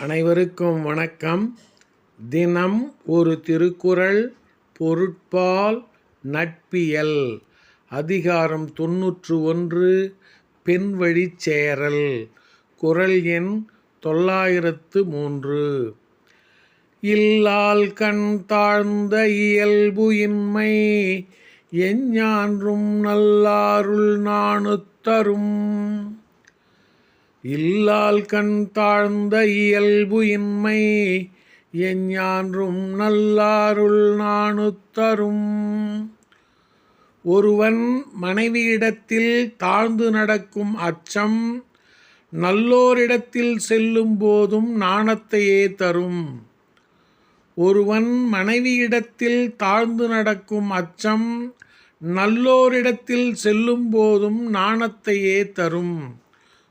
அனைவருக்கும் வணக்கம். தினம் ஒரு திருக்குறள் பொருட்பால் நட்பியல். அதிகாரம் தொன்னூற்று ஒன்று பெண் சேரல் குறள் எண் தொள்ளாயிரத்து மூன்று. இல்லால் கண் தாழ்ந்த இயல்பு இன்மை எஞ்ஞான்றும் நல்லாருள் நாணுத்தரும். இல்லால் கண் தாழ்ந்த இயல்பு இன்மை எஞ்ஞான்றும் நல்லாருள் நாணுத்தரும் ஒருவன் மனைவியிடத்தில் தாழ்ந்து நடக்கும் அச்சம் நல்லோரிடத்தில் செல்லும் போதும் நாணத்தையே தரும். ஒருவன் மனைவியிடத்தில் தாழ்ந்து நடக்கும் அச்சம் நல்லோரிடத்தில் செல்லும் போதும் நாணத்தையே தரும்.